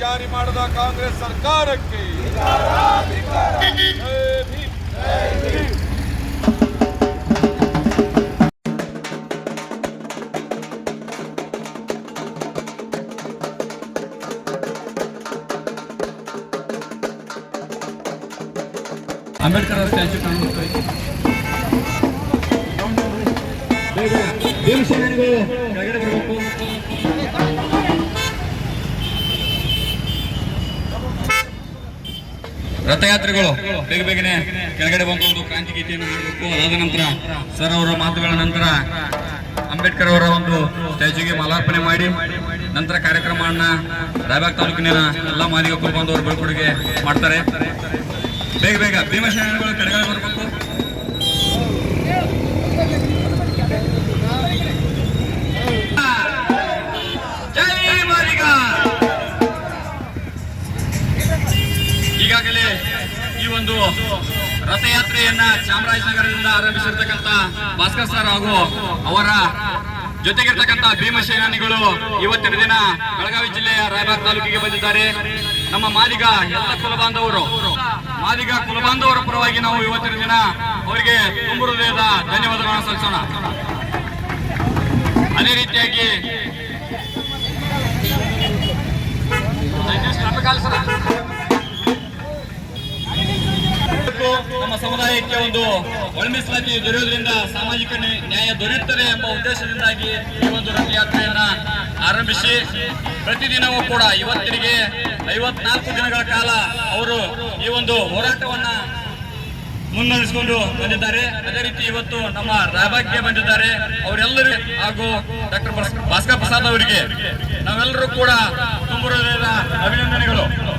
ಜಾರಿ ಮಾಡದ ಕಾಂಗ್ರೆಸ್ ಸರ್ಕಾರಕ್ಕೆ. ಅಂಬೇಡ್ಕರ್ ಅವರ ಸ್ಟ್ಯಾಚ್ಯೂ ಕಾಣುತ್ತೆ ಕೆಳಗಡೆ ಬರಬೇಕು ರಥಯಾತ್ರೆಗಳು, ಬೇಗ ಬೇಗನೆ ಕೆಳಗಡೆ ಬಂದು ಕ್ರಾಂತಿ ಗೀತೆಯನ್ನು ಮಾಡಬೇಕು ಅದಾದ ನಂತರ ಸರ್ ಅವರ ಮಾತುಗಳ ನಂತರ ಅಂಬೇಡ್ಕರ್ ಅವರ ಒಂದು ಸ್ಟ್ಯಾಚ್ಯೂಗೆ ಮಾಲಾರ್ಪಣೆ ಮಾಡಿ, ನಂತರ ಕಾರ್ಯಕ್ರಮವನ್ನ ರಾಯಬಾಗ್ ತಾಲೂಕಿನ ಎಲ್ಲ ಮಾದಿಗ ಅವರು ಬೀಳ್ಕೊಡುಗೆ ಮಾಡ್ತಾರೆ. ಬೇಗ ಬೇಗ ಭೀಮಸೇನಗಳು ಕೆಳಗಡೆ ಬರಬೇಕು. ಒಂದು ರಥಯಾತ್ರೆಯನ್ನ ಚಾಮರಾಜನಗರದಿಂದ ಆರಂಭಿಸಿರ್ತಕ್ಕಂಥ ಭಾಸ್ಕರ್ ಸರ್ ಹಾಗೂ ಅವರ ಜೊತೆಗಿರ್ತಕ್ಕಂಥ ಭೀಮಸೇನಾನಿಗಳು ಇವತ್ತಿನ ದಿನ ಬೆಳಗಾವಿ ಜಿಲ್ಲೆಯ ರಾಯಬಾಗ್ ತಾಲೂಕಿಗೆ ಬಂದಿದ್ದಾರೆ. ನಮ್ಮ ಮಾದಿಗ ಎಲ್ಲ ಕುಲಬಾಂಧವರು, ಮಾದಿಗ ಕುಲಬಾಂಧವರ ಪರವಾಗಿ ನಾವು ಇವತ್ತಿನ ದಿನ ಅವರಿಗೆ ತುಂಬ ಹೃದಯದ ಧನ್ಯವಾದಗಳನ್ನು ಸಲ್ಲಿಸೋಣ. ಅದೇ ರೀತಿಯಾಗಿ. ನಮ್ಮ ಸಮುದಾಯಕ್ಕೆ ಒಂದು ಒಳಮೀಸಲಾತಿ ದೊರೆಯುವುದರಿಂದ ಸಾಮಾಜಿಕ ನ್ಯಾಯ- ದೊರೆಯುತ್ತದೆ ಎಂಬ ಉದ್ದೇಶದಿಂದಾಗಿ ಈ ಒಂದು ರಥಯಾತ್ರೆಯನ್ನ ಆರಂಭಿಸಿ, ಪ್ರತಿದಿನವೂ ಕೂಡ ಇವತ್ತಿಗೆ ಐವತ್ನಾಲ್ಕು ದಿನಗಳ ಕಾಲ ಅವರು ಈ ಒಂದು ಹೋರಾಟವನ್ನ ಮುನ್ನಡೆಸಿಕೊಂಡು ಬಂದಿದ್ದಾರೆ. ಅದೇ ರೀತಿ ಇವತ್ತು ನಮ್ಮ ರಾಯಬಾಗ್ಗೆ ಬಂದಿದ್ದಾರೆ. ಅವರೆಲ್ಲರೂ ಹಾಗೂ ಡಾಕ್ಟರ್ ಭಾಸ್ಕರ್ ಪ್ರಸಾದ್ ಅವರಿಗೆ ನಾವೆಲ್ಲರೂ ಕೂಡ ತುಂಬ ಅಭಿನಂದನೆಗಳು.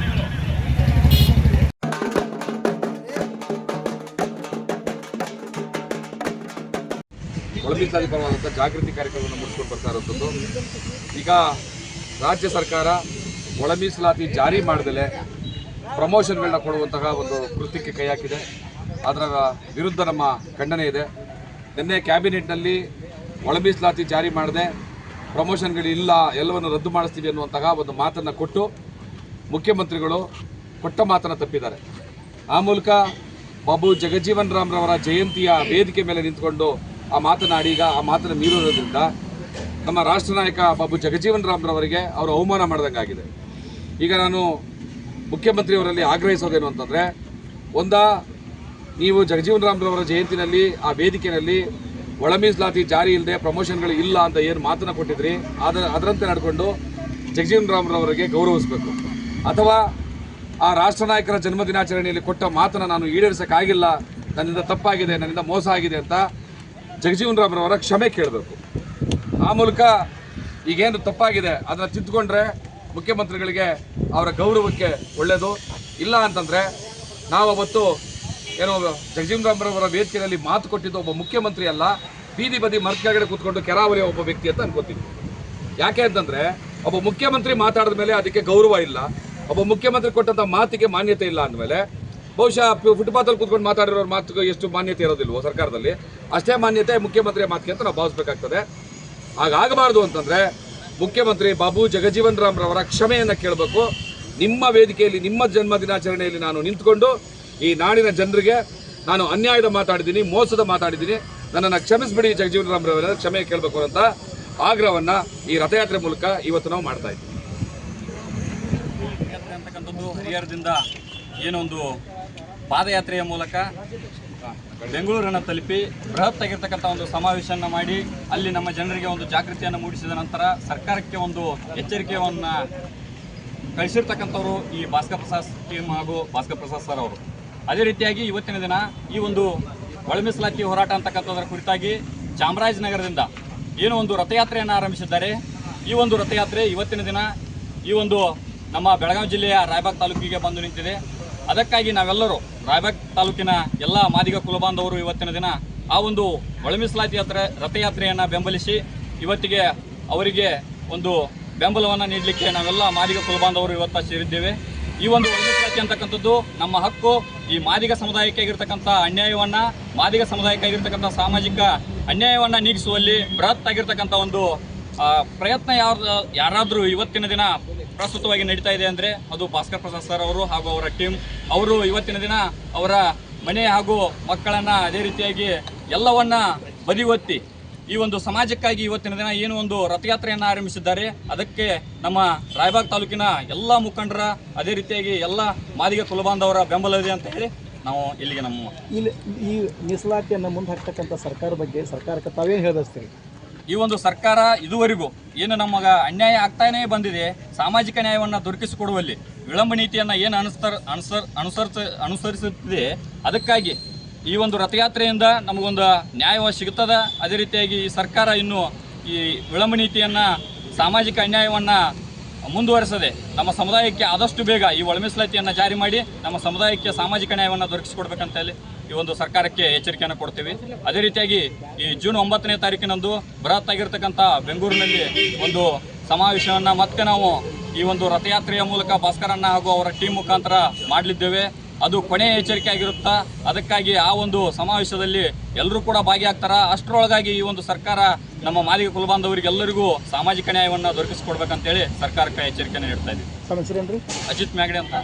ಒಳ ಮೀಸಲಾತಿ ಪರವಾದಂಥ ಜಾಗೃತಿ ಕಾರ್ಯಕ್ರಮವನ್ನು ಮುಗಿಸ್ಕೊಂಡು ಬರ್ತಾ ಇರೋಂಥದ್ದು. ಈಗ ರಾಜ್ಯ ಸರ್ಕಾರ ಒಳ ಮೀಸಲಾತಿ ಜಾರಿ ಮಾಡಿದಲೆ ಪ್ರಮೋಷನ್ಗಳನ್ನ ಕೊಡುವಂತಹ ಒಂದು ಕೃತ್ಯಕ್ಕೆ ಕೈ ಹಾಕಿದೆ. ಅದರ ವಿರುದ್ಧ ನಮ್ಮ ಖಂಡನೆ ಇದೆ. ನಿನ್ನೆ ಕ್ಯಾಬಿನೆಟ್ನಲ್ಲಿ ಒಳ ಮೀಸಲಾತಿ ಜಾರಿ ಮಾಡದೆ ಪ್ರಮೋಷನ್ಗಳಿಲ್ಲ, ಎಲ್ಲವನ್ನು ರದ್ದು ಮಾಡಿಸ್ತೀವಿ ಅನ್ನುವಂತಹ ಒಂದು ಮಾತನ್ನು ಕೊಟ್ಟು ಮುಖ್ಯಮಂತ್ರಿಗಳು ಕೊಟ್ಟ ಮಾತನ್ನು ತಪ್ಪಿದ್ದಾರೆ. ಆ ಮೂಲಕ ಬಾಬು ಜಗಜೀವನ್ ರಾಮ್ರವರ ಜಯಂತಿಯ ವೇದಿಕೆ ಮೇಲೆ ನಿಂತ್ಕೊಂಡು ಆ ಮಾತನಾಡಿ ಈಗ ಆ ಮಾತನ್ನು ಮೀರೋದ್ರಿಂದ ನಮ್ಮ ರಾಷ್ಟ್ರ ನಾಯಕ ಬಾಬು ಜಗಜೀವನ್ ರಾಮ್ರವರಿಗೆ ಅವರು ಅವಮಾನ ಮಾಡಿದಂಗಾಗಿದೆ ಈಗ ನಾನು ಮುಖ್ಯಮಂತ್ರಿಯವರಲ್ಲಿ ಆಗ್ರಹಿಸೋದೇನು ಅಂತಂದರೆ, ಒಂದ, ನೀವು ಜಗಜೀವನ್ ರಾಮ್ರವರ ಜಯಂತಿನಲ್ಲಿ ಆ ವೇದಿಕೆಯಲ್ಲಿ ಒಳ ಮೀಸಲಾತಿ ಜಾರಿ ಇಲ್ಲದೆ ಪ್ರಮೋಷನ್ಗಳು ಇಲ್ಲ ಅಂತ ಏನು ಮಾತನ್ನು ಕೊಟ್ಟಿದ್ರಿ ಅದರ ಅದರಂತೆ ನಡ್ಕೊಂಡು ಜಗಜೀವನ್ ರಾಮ್ರವರಿಗೆ ಗೌರವಿಸಬೇಕು. ಅಥವಾ ಆ ರಾಷ್ಟ್ರ ನಾಯಕರ ಜನ್ಮದಿನಾಚರಣೆಯಲ್ಲಿ ಕೊಟ್ಟ ಮಾತನ್ನು ನಾನು ಈಡೇರಿಸೋಕ್ಕಾಗಿಲ್ಲ, ನನ್ನಿಂದ ತಪ್ಪಾಗಿದೆ, ನನ್ನಿಂದ ಮೋಸ ಆಗಿದೆ ಅಂತ ಜಗಜೀವನ್ ರಾಮ್ರವರ ಕ್ಷಮೆ ಕೇಳಬೇಕು. ಆ ಮೂಲಕ ಈಗೇನು ತಪ್ಪಾಗಿದೆ ಅದನ್ನು ತಿದ್ದುಕೊಂಡ್ರೆ ಮುಖ್ಯಮಂತ್ರಿಗಳಿಗೆ ಅವರ ಗೌರವಕ್ಕೆ ಒಳ್ಳೆಯದು ಇಲ್ಲ ಅಂತಂದರೆ ನಾವು ಅವತ್ತು ಏನೋ ಜಗಜೀವನ್ ರಾಮ್ರವರ ವೇದಿಕೆಯಲ್ಲಿ ಮಾತು ಕೊಟ್ಟಿದ್ದು ಒಬ್ಬ ಮುಖ್ಯಮಂತ್ರಿ ಅಲ್ಲ. ಬೀದಿ ಬದಿ ಮರ್ಕೆಗಡೆ ಕೂತ್ಕೊಂಡು ಕೆರಾವಳಿಯ ಒಬ್ಬ ವ್ಯಕ್ತಿ ಅಂತ ಅನ್ಕೋತೀನಿ ಯಾಕೆ ಅಂತಂದರೆ ಒಬ್ಬ ಮುಖ್ಯಮಂತ್ರಿ ಮಾತಾಡಿದ ಮೇಲೆ ಅದಕ್ಕೆ ಗೌರವ ಇಲ್ಲ. ಒಬ್ಬ ಮುಖ್ಯಮಂತ್ರಿ ಕೊಟ್ಟಂಥ ಮಾತಿಗೆ ಮಾನ್ಯತೆ ಇಲ್ಲ ಅಂದಮೇಲೆ ಬಹುಶಃ ಫುಟ್ಪಾತಲ್ಲಿ ಕೂತ್ಕೊಂಡು ಮಾತಾಡಿರೋರ ಮಾತು ಎಷ್ಟು ಮಾನ್ಯತೆ ಇರೋದಿಲ್ವೋ ಸರ್ಕಾರದಲ್ಲಿ? ಅಷ್ಟೇ ಮಾನ್ಯತೆ ಮುಖ್ಯಮಂತ್ರಿಯ ಮಾತಿಗೆ ಅಂತ ನಾವು ಭಾವಿಸ್ಬೇಕಾಗ್ತದೆ. ಹಾಗಾಗಬಾರ್ದು ಅಂತಂದ್ರೆ ಮುಖ್ಯಮಂತ್ರಿ ಬಾಬು ಜಗಜೀವನ್ ರಾಮ್ರವರ ಕ್ಷಮೆಯನ್ನು ಕೇಳಬೇಕು. ನಿಮ್ಮ ವೇದಿಕೆಯಲ್ಲಿ, ನಿಮ್ಮ ಜನ್ಮ ದಿನಾಚರಣೆಯಲ್ಲಿ ನಾನು ನಿಂತ್ಕೊಂಡು ಈ ನಾಡಿನ ಜನರಿಗೆ ನಾನು ಅನ್ಯಾಯದ ಮಾತಾಡಿದ್ದೀನಿ, ಮೋಸದ ಮಾತಾಡಿದ್ದೀನಿ. ನನ್ನನ್ನು ಕ್ಷಮಿಸ್ಬಿಡಿ ಜಗಜೀವನ್ ರಾಮ್ರವರ ಕ್ಷಮೆ ಕೇಳಬೇಕು ಅಂತ ಆಗ್ರಹವನ್ನು ಈ ರಥಯಾತ್ರೆ ಮೂಲಕ ಇವತ್ತು ನಾವು ಮಾಡ್ತಾ ಇದ್ದೀವಿ. ಹರಿಹರದಿಂದ ಏನೊಂದು ಪಾದಯಾತ್ರೆಯ ಮೂಲಕ ಬೆಂಗಳೂರನ್ನು ತಲುಪಿ ಬೃಹತ್ ಆಗಿರ್ತಕ್ಕಂಥ ಒಂದು ಸಮಾವೇಶವನ್ನು ಮಾಡಿ, ಅಲ್ಲಿ ನಮ್ಮ ಜನರಿಗೆ ಒಂದು ಜಾಗೃತಿಯನ್ನು ಮೂಡಿಸಿದ ನಂತರ ಸರ್ಕಾರಕ್ಕೆ ಒಂದು ಎಚ್ಚರಿಕೆಯನ್ನು ಕಳಿಸಿರ್ತಕ್ಕಂಥವ್ರು ಈ ಭಾಸ್ಕರ್ ಪ್ರಸಾದ್ ಟೀಮ್ ಹಾಗೂ ಭಾಸ್ಕರ್ ಪ್ರಸಾದ್ ಸರ್ ಅವರು. ಅದೇ ರೀತಿಯಾಗಿ ಇವತ್ತಿನ ದಿನ ಈ ಒಂದು ಒಳಮೀಸಲಾತಿ ಹೋರಾಟ ಅಂತಕ್ಕಂಥದ್ರ ಕುರಿತಾಗಿ ಚಾಮರಾಜನಗರದಿಂದ ಏನು ಒಂದು ರಥಯಾತ್ರೆಯನ್ನು ಆರಂಭಿಸಿದ್ದಾರೆ. ಈ ಒಂದು ರಥಯಾತ್ರೆ ಇವತ್ತಿನ ದಿನ ಈ ಒಂದು ನಮ್ಮ ಬೆಳಗಾವಿ ಜಿಲ್ಲೆಯ ರಾಯಬಾಗ್ ತಾಲೂಕಿಗೆ ಬಂದು ನಿಂತಿದೆ. ಅದಕ್ಕಾಗಿ ನಾವೆಲ್ಲರೂ ರಾಯಬಾಗ್ ತಾಲೂಕಿನ ಎಲ್ಲ ಮಾದಿಗ ಕುಲಬಾಂಧವರು ಇವತ್ತಿನ ದಿನ ಆ ಒಂದು ಒಳಮಿಸಲಾತಿ ಯಾತ್ರೆ, ರಥಯಾತ್ರೆಯನ್ನು ಬೆಂಬಲಿಸಿ ಇವತ್ತಿಗೆ ಅವರಿಗೆ ಒಂದು ಬೆಂಬಲವನ್ನು ನೀಡಲಿಕ್ಕೆ ನಾವೆಲ್ಲ ಮಾದಿಗ ಕುಲಬಾಂಧವರು ಇವತ್ತು ಸೇರಿದ್ದೇವೆ. ಈ ಒಂದು ಒಳಮಿಸಲಾತಿ ಅಂತಕ್ಕಂಥದ್ದು ನಮ್ಮ ಹಕ್ಕು. ಈ ಮಾದಿಗ ಸಮುದಾಯಕ್ಕೆ ಆಗಿರ್ತಕ್ಕಂಥ ಅನ್ಯಾಯವನ್ನ, ಮಾದಿಗ ಸಮುದಾಯಕ್ಕೆ ಆಗಿರ್ತಕ್ಕಂಥ ಸಾಮಾಜಿಕ ಅನ್ಯಾಯವನ್ನು ನೀಗಿಸುವಲ್ಲಿ ಬೃಹತ್ ಆಗಿರ್ತಕ್ಕಂಥ ಒಂದು ಪ್ರಯತ್ನ ಯಾರು, ಯಾರಾದರೂ ಇವತ್ತಿನ ದಿನ ಪ್ರಸ್ತುತವಾಗಿ ನಡೀತಾ ಇದೆ ಅಂದರೆ ಅದು ಭಾಸ್ಕರ್ ಪ್ರಸಾದ್ ಸರ್ ಅವರು ಹಾಗೂ ಅವರ ಟೀಮ್. ಅವರು ಇವತ್ತಿನ ದಿನ ಅವರ ಮನೆ ಹಾಗೂ ಮಕ್ಕಳನ್ನು ಅದೇ ರೀತಿಯಾಗಿ ಎಲ್ಲವನ್ನ ಬದಿಗೊತ್ತಿ ಈ ಒಂದು ಸಮಾಜಕ್ಕಾಗಿ ಇವತ್ತಿನ ದಿನ ಏನು ಒಂದು ರಥಯಾತ್ರೆಯನ್ನು ಆರಂಭಿಸಿದ್ದಾರೆ. ಅದಕ್ಕೆ ನಮ್ಮ ರಾಯಬಾಗ್ ತಾಲೂಕಿನ ಎಲ್ಲ ಮುಖಂಡರ ಅದೇ ರೀತಿಯಾಗಿ ಎಲ್ಲ ಮಾದಿಗ ಕುಲಬಾಂಧವರ ಬೆಂಬಲ ಇದೆ ಅಂತ ಹೇಳಿ ನಾವು ಇಲ್ಲಿಗೆ ನಮ್ಮ ಇಲ್ಲಿ ಈ ಮೀಸಲಾತಿಯನ್ನು ಮುಂದೆ ಹಾಕ್ತಕ್ಕಂಥ ಸರ್ಕಾರ ಬಗ್ಗೆ ಸರ್ಕಾರಕ್ಕೆ ತಾವೇನು ಹೇಳದಸ್ತೀರಿ ಈ ಒಂದು ಸರ್ಕಾರ ಇದುವರೆಗೂ ಏನು ನಮಗ ಅನ್ಯಾಯ ಆಗ್ತಾನೇ ಬಂದಿದೆ, ಸಾಮಾಜಿಕ ನ್ಯಾಯವನ್ನು ದೊರಕಿಸಿಕೊಡುವಲ್ಲಿ ವಿಳಂಬ ನೀತಿಯನ್ನು ಏನು ಅನುಸರ್ ಅನುಸರ್, ಅನುಸರಿಸ, ಅನುಸರಿಸುತ್ತಿದೆ, ಅದಕ್ಕಾಗಿ ಈ ಒಂದು ರಥಯಾತ್ರೆಯಿಂದ ನಮಗೊಂದು ನ್ಯಾಯ ಸಿಗುತ್ತದೆ? ಅದೇ ರೀತಿಯಾಗಿ ಈ ಸರ್ಕಾರ ಇನ್ನು ಈ ವಿಳಂಬ ನೀತಿಯನ್ನು, ಸಾಮಾಜಿಕ ಅನ್ಯಾಯವನ್ನು ಮುಂದುವರೆಸದೆ ನಮ್ಮ ಸಮುದಾಯಕ್ಕೆ ಆದಷ್ಟು ಬೇಗ ಈ ಒಳಮೀಸಲಾತಿಯನ್ನು ಜಾರಿ ಮಾಡಿ ನಮ್ಮ ಸಮುದಾಯಕ್ಕೆ ಸಾಮಾಜಿಕ ನ್ಯಾಯವನ್ನು ದೊರಕಿಸಿಕೊಡ್ಬೇಕಂತ ಹೇಳಿ ಈ ಒಂದು ಸರ್ಕಾರಕ್ಕೆ ಎಚ್ಚರಿಕೆಯನ್ನು ಕೊಡ್ತೀವಿ. ಅದೇ ರೀತಿಯಾಗಿ ಈ ಜೂನ್ ಒಂಬತ್ತನೇ ತಾರೀಕಿನಂದು ಬೃಹತ್ ಆಗಿರ್ತಕ್ಕಂಥ ಬೆಂಗಳೂರಿನಲ್ಲಿ ಒಂದು ಸಮಾವೇಶವನ್ನು ಮತ್ತೆ ನಾವು ಈ ಒಂದು ರಥಯಾತ್ರೆಯ ಮೂಲಕ ಭಾಸ್ಕರಣ್ಣ ಹಾಗೂ ಅವರ ಟೀಮ್ ಮುಖಾಂತರ ಮಾಡಲಿದ್ದೇವೆ. ಅದು ಕೊನೆಯ ಎಚ್ಚರಿಕೆ ಆಗಿರುತ್ತಾ ಅದಕ್ಕಾಗಿ ಆ ಒಂದು ಸಮಾವೇಶದಲ್ಲಿ ಎಲ್ಲರೂ ಕೂಡ ಭಾಗಿಯಾಗ್ತಾರ? ಅಷ್ಟರೊಳಗಾಗಿ ಈ ಒಂದು ಸರ್ಕಾರ ನಮ್ಮ ಮಾಲಿಗೆ ಕುಲಬಾಂಧವರಿಗೆಲ್ಲರಿಗೂ ಸಾಮಾಜಿಕ ನ್ಯಾಯವನ್ನು ದೊರಕಿಸಿಕೊಡ್ಬೇಕಂತೇಳಿ ಸರ್ಕಾರಕ್ಕೆ ಎಚ್ಚರಿಕೆಯನ್ನು ನೀಡ್ತಾ ಇದ್ದೀವಿ. ಅಜಿತ್ ಮ್ಯಾಗಡೆ ಅಂತ.